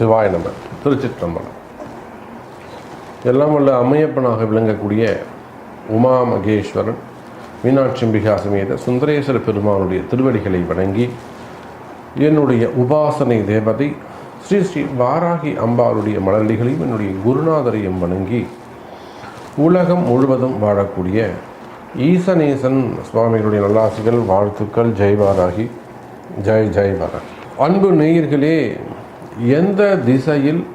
சிவாய நம்ம திருச்சிற்றம்பலம். எல்லாம் உள்ள அம்மையப்பனாக விளங்கக்கூடிய உமா மகேஸ்வரன் மீனாட்சிம்பிகா சமேத சுந்தரேஸ்வர பெருமானுடைய திருவடிகளை வணங்கி என்னுடைய உபாசனை தேவதை ஸ்ரீ ஸ்ரீ வாராகி அம்பாளுடைய மலர்களிகளையும் என்னுடைய குருநாதரையும் வணங்கி உலகம் முழுவதும் வாழக்கூடிய ஈசநேசன் சுவாமிகளுடைய நல்லாசிகள் வாழ்த்துக்கள் ஜெய் வாராகி ஜெய் ஜெய் வாராகி அன்பு நேயர்களே எந்த திசையில்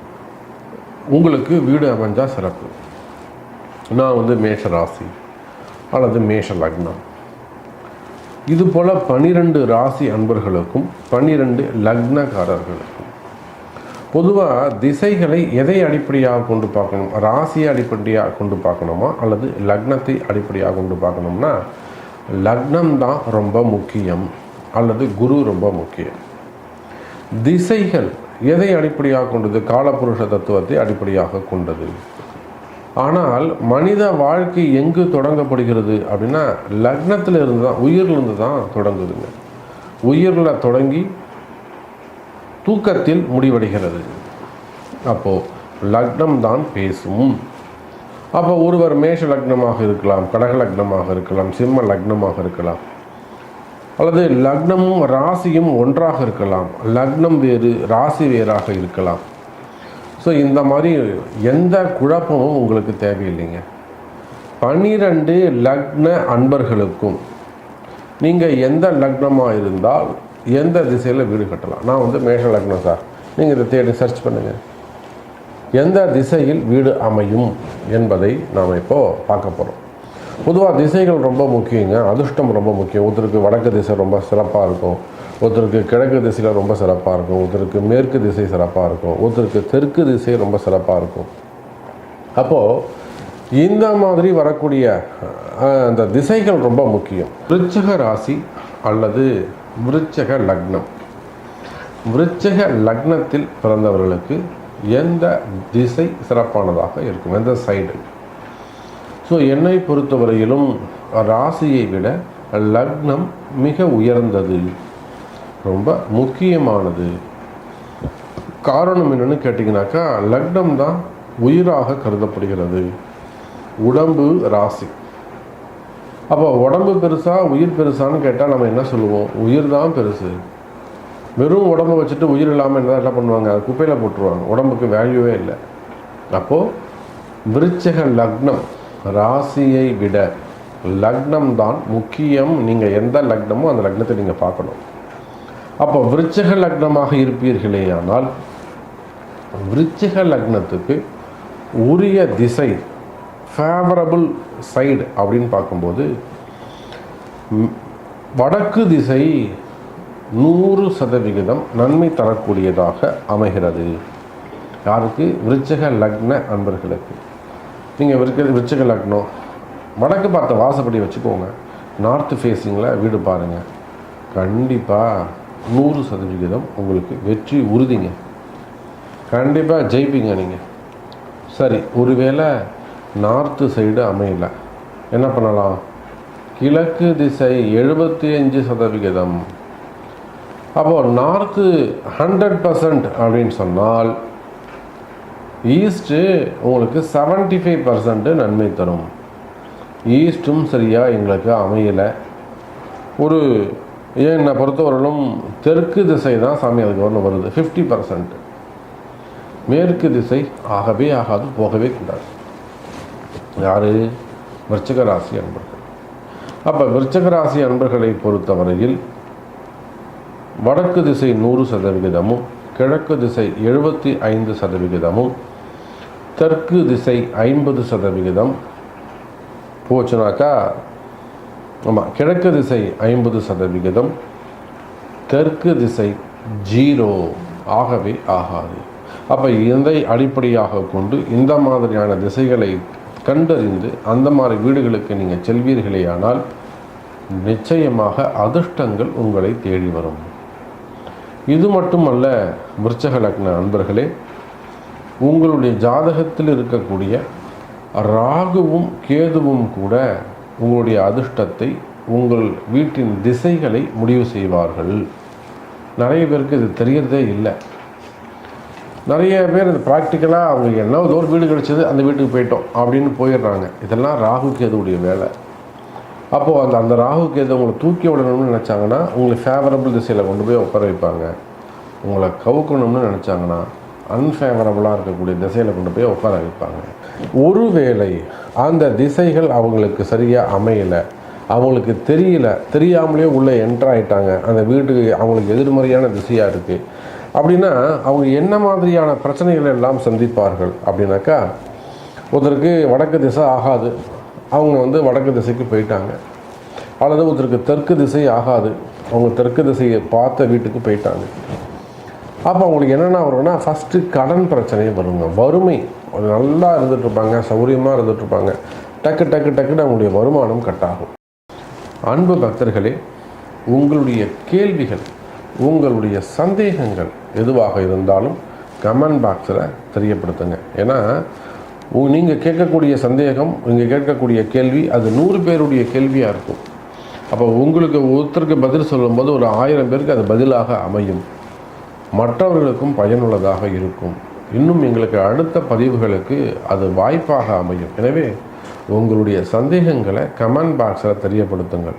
உங்களுக்கு வீடு அமைஞ்சால் சிறப்பு? நான் வந்து மேஷ ராசி அல்லது மேஷ லக்னம். இது போல் பன்னிரெண்டு ராசி அன்பர்களுக்கும் பன்னிரெண்டு லக்னக்காரர்களுக்கும். பொதுவாக திசைகளை எதை அடிப்படையாக கொண்டு பார்க்கணும்? ராசியை அடிப்படையாக கொண்டு பார்க்கணுமா? அல்லது லக்னத்தை அடிப்படையாக கொண்டு பார்க்கணும்னா லக்னம் தான் ரொம்ப முக்கியம். அல்லது குரு ரொம்ப முக்கியம். திசைகள் எதை அடிப்படையாக கொண்டது? காலப்புருஷ தத்துவத்தை அடிப்படையாக கொண்டது. ஆனால் மனித வாழ்க்கை எங்கு தொடங்கப்படுகிறது அப்படின்னா லக்னத்தில் இருந்து தான் உயிரிலிருந்து தான் தொடங்குதுங்க. உயிரில் தொடங்கி தூக்கத்தில் முடிவடைகிறது. அப்போது லக்னம் தான் பேசும். அப்போ ஒருவர் மேஷ லக்னமாக இருக்கலாம் கடக லக்னமாக இருக்கலாம் சிம்ம லக்னமாக இருக்கலாம். அல்லது லக்னமும் ராசியும் ஒன்றாக இருக்கலாம். லக்னம் வேறு ராசி வேறாக இருக்கலாம். ஸோ இந்த மாதிரி எந்த குழப்பமும் உங்களுக்கு தேவையில்லைங்க. பன்னிரண்டு லக்ன அன்பர்களுக்கும் நீங்கள் எந்த லக்னமாக இருந்தால் எந்த திசையில் வீடு கட்டலாம். நான் வந்து மேஷ லக்னம் சார். நீங்கள் இதை தேடி சர்ச் பண்ணுங்கள் எந்த திசையில் வீடு அமையும் என்பதை நாம் இப்போது பார்க்க போகிறோம் பொதுவாக திசைகள் ரொம்ப முக்கியங்க. அதிர்ஷ்டம் ரொம்ப முக்கியம். ஒருத்தருக்கு வடக்கு திசை ரொம்ப சிறப்பாக இருக்கும். ஒருத்தருக்கு கிழக்கு திசையில் ரொம்ப சிறப்பாக இருக்கும். ஒருத்தருக்கு மேற்கு திசை சிறப்பாக இருக்கும். ஒருத்தருக்கு தெற்கு திசை ரொம்ப சிறப்பாக இருக்கும். அப்போது இந்த மாதிரி வரக்கூடிய அந்த திசைகள் ரொம்ப முக்கியம். விருச்சக ராசி அல்லது விருச்சக லக்னம். விருச்சக லக்னத்தில் பிறந்தவர்களுக்கு எந்த திசை சிறப்பானதாக இருக்கும்? எந்த சைடு ஸோ என்னை பொறுத்தவரையிலும் ராசியை விட லக்னம் மிக உயர்ந்தது. ரொம்ப முக்கியமானது. காரணம் என்னென்னு கேட்டிங்கனாக்கா லக்னம் தான் உயிராக கருதப்படுகிறது. உடம்பு ராசி. அப்போ உடம்பு பெருசா உயிர் பெருசான்னு கேட்டால் நம்ம என்ன சொல்லுவோம்? உயிர் தான் பெருசு. வெறும் உடம்பை வச்சுட்டு உயிர் இல்லாமல் என்ன என்ன பண்ணுவாங்க? அது குப்பையில் போட்டுருவாங்க. உடம்புக்கு வேல்யூவே இல்லை. அப்போது விருச்சக லக்னம் ராசியை விட லக்னம் தான் முக்கியம். நீங்கள் எந்த லக்னமோ அந்த லக்னத்தை நீங்கள் பார்க்கணும். அப்போ விருச்சக லக்னமாக இருப்பீர்களே ஆனால் விருச்சக லக்னத்துக்கு உரிய திசை ஃபேவரபிள் சைடு அப்படின்னு பார்க்கும்போது வடக்கு திசை நூறு சதவிகிதம் நன்மை தரக்கூடியதாக அமைகிறது. யாருக்கு? விருச்சக லக்ன அன்பர்களுக்கு. நீங்கள் விற்க விருச்சக லக்னம் வடக்கு பார்த்த வாசப்படி வச்சுக்கோங்க. நார்த் ஃபேஸிங்கில் வீடு பாருங்கள் கண்டிப்பாக நூறு சதவிகிதம் உங்களுக்கு வெற்றி உறுதிங்க. கண்டிப்பாக ஜெயிப்பீங்க நீங்கள் சரி ஒருவேளை நார்த்து சைடு அமையல. என்ன பண்ணலாம்? கிழக்கு திசை எழுபத்தி அஞ்சு சதவிகிதம். அப்போது நார்த்து ஹண்ட்ரட் பர்சன்ட் அப்படின்னு சொன்னால் ஈஸ்ட்டு உங்களுக்கு செவன்ட்டி ஃபைவ் பர்சன்ட்டு நன்மை தரும். ஈஸ்ட்டும் சரியாக எங்களுக்கு அமையலை. ஒரு ஏன் என்னை பொறுத்தவரையிலும் தெற்கு திசை தான் சாமி அதுக்கு ஒன்று வருது. ஃபிஃப்டி பர்சன்ட் மேற்கு திசை ஆகவே ஆகாது போகவே கூடாது. யார்? விருச்சக ராசி அன்பர்கள். அப்போ விருச்சக ராசி அன்பர்களை பொறுத்தவரையில் வடக்கு திசை நூறு சதவிகிதமும் கிழக்கு திசை எழுபத்தி ஐந்து சதவிகிதமும் தெற்கு திசை ஐம்பது சதவிகிதம். போச்சுனாக்கா ஆமாம் கிழக்கு திசை ஐம்பது சதவிகிதம். தெற்கு திசை ஜீரோ ஆகவே ஆகாது. அப்போ இதை அடிப்படையாக கொண்டு இந்த மாதிரியான திசைகளை கண்டறிந்து அந்த மாதிரி வீடுகளுக்கு நீங்கள் செல்வீர்களேயானால் நிச்சயமாக அதிர்ஷ்டங்கள் உங்களை தேடி வரும். இது மட்டுமல்ல விருச்சக லக்ன அன்பர்களே உங்களுடைய ஜாதகத்தில் இருக்கக்கூடிய ராகுவும் கேதுவும் கூட உங்களுடைய அதிர்ஷ்டத்தை உங்கள் வீட்டின் திசைகளை முடிவு செய்வார்கள். நிறைய பேருக்கு இது தெரியறதே இல்லை. நிறைய பேர் இந்த ப்ராக்டிக்கலாக அவங்க என்ன ஒரு வீடு கிடச்சிது அந்த வீட்டுக்கு போயிட்டோம் அப்படின்னு போயிடுறாங்க. இதெல்லாம் ராகு கேதுவுடைய வேலை. அப்போது அந்த அந்த ராகு கேது உங்களை தூக்கி விடணும்னு நினச்சாங்கன்னா உங்களை ஃபேவரபிள் திசையில் கொண்டு போய் உட்கார வைப்பாங்க. உங்களை கவுக்கணும்னு நினச்சாங்கன்னா அன்ஃபேவரபுளாக இருக்கக்கூடிய திசையில் கொண்டு போய் உட்கார வைப்பாங்க. ஒருவேளை அந்த திசைகள் அவங்களுக்கு சரியாக அமையலை அவங்களுக்கு தெரியல தெரியாமலே உள்ளே என்ட்ரு ஆகிட்டாங்க அந்த வீட்டுக்கு அவங்களுக்கு எதிர்மறையான திசையாக இருக்குது அப்படின்னா அவங்க என்ன மாதிரியான பிரச்சனைகள் எல்லாம் சந்திப்பார்கள் அப்படின்னாக்கா ஒருத்தருக்கு வடக்கு திசை ஆகாது அவங்க வந்து வடக்கு திசைக்கு போயிட்டாங்க. அல்லது ஒருத்தருக்கு தெற்கு திசை ஆகாது அவங்க தெற்கு திசையை பார்த்த வீட்டுக்கு போயிட்டாங்க. அப்போ அவங்களுக்கு என்னென்ன வரும்னா ஃபஸ்ட்டு கடன் பிரச்சனையே வருங்க. வறுமை. ஒரு நல்லா இருந்துகிட்ருப்பாங்க சௌரியமாக இருந்துகிட்ருப்பாங்க டக்கு டக்கு டக்குன்னு அவங்களுடைய வருமானம் கட் ஆகும். அன்பு பக்தர்களே உங்களுடைய கேள்விகள் உங்களுடைய சந்தேகங்கள் எதுவாக இருந்தாலும் கமெண்ட் பாக்ஸில் தெரியப்படுத்துங்க. ஏன்னா நீங்கள் கேட்கக்கூடிய சந்தேகம் நீங்கள் கேட்கக்கூடிய கேள்வி அது நூறு பேருடைய கேள்வியாக இருக்கும். அப்போ உங்களுக்கு ஒருத்தருக்கு பதில் சொல்லும்போது ஒரு ஆயிரம் பேருக்கு அது பதிலாக அமையும். மற்றவர்களுக்கும் பயனுள்ளதாக இருக்கும். இன்னும் எங்களுக்கு அடுத்த பதிவுகளுக்கு அது வாய்ப்பாக அமையும். எனவே உங்களுடைய சந்தேகங்களை கமெண்ட் பாக்ஸில் தெரியப்படுத்துங்கள்.